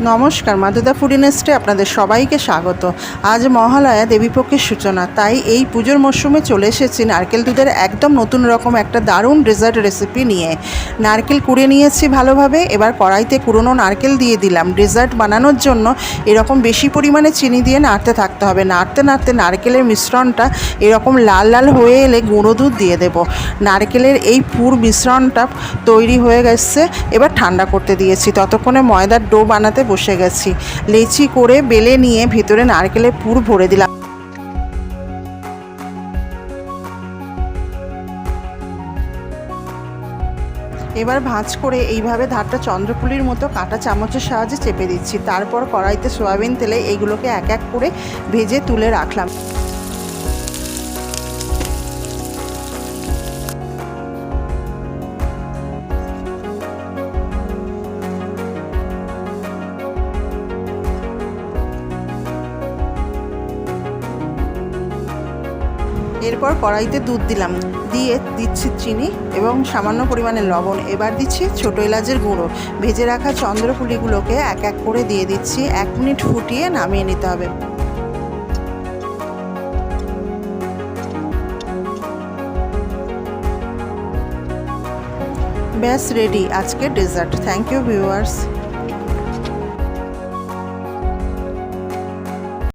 নমস্কার মাদুদা ফুডিনেস্টে আপনাদের সবাইকে স্বাগত। আজ মহালয়া, দেবীপক্ষের সূচনা, তাই এই পুজোর মরশুমে চলে এসেছি নারকেল দুধের একদম নতুন রকম একটা দারুণ ডেজার্ট রেসিপি নিয়ে। নারকেল কুড়ে নিয়েছি ভালোভাবে, এবার কড়াইতে কুড়োনো নারকেল দিয়ে দিলাম। ডেজার্ট বানানোর জন্য এরকম বেশি পরিমাণে চিনি দিয়ে নাড়তে থাকতে হবে। নাড়তে নাড়তে নারকেলের মিশ্রণটা এরকম লাল লাল হয়ে এলে গুঁড়ো দুধ দিয়ে দেব। নারকেলের এই পুর মিশ্রণটা তৈরি হয়ে গেছে, এবার ঠান্ডা করতে দিয়েছি। ততক্ষণে ময়দার ডো বানাতে বসে গেছি। লেচি করে বেলে নিয়ে ভিতরে নারকেলের পুর ভরে দিলাম। এবার ভাঁজ করে এইভাবে ধারটা চন্দ্রপুলির মতো কাটা চামচের সাহায্যে চেপে দিচ্ছি। তারপর কড়াইতে সয়াবিন তেলে এইগুলোকে এক এক করে ভেজে তুলে রাখলাম। এরপর কড়াইতে দুধ দিলাম। দিয়ে দিচ্ছি চিনি এবং সামান্য পরিমাণে লবণ। এবার দিচ্ছি ছোটো এলাচের গুঁড়ো। ভেজে রাখা চন্দ্রফুলিগুলোকে এক এক করে দিয়ে দিচ্ছি। এক মিনিট ফুটিয়ে নামিয়ে নিতে হবে। ব্যাস, রেডি। আজকে ডেজার্ট। Thank you, viewers.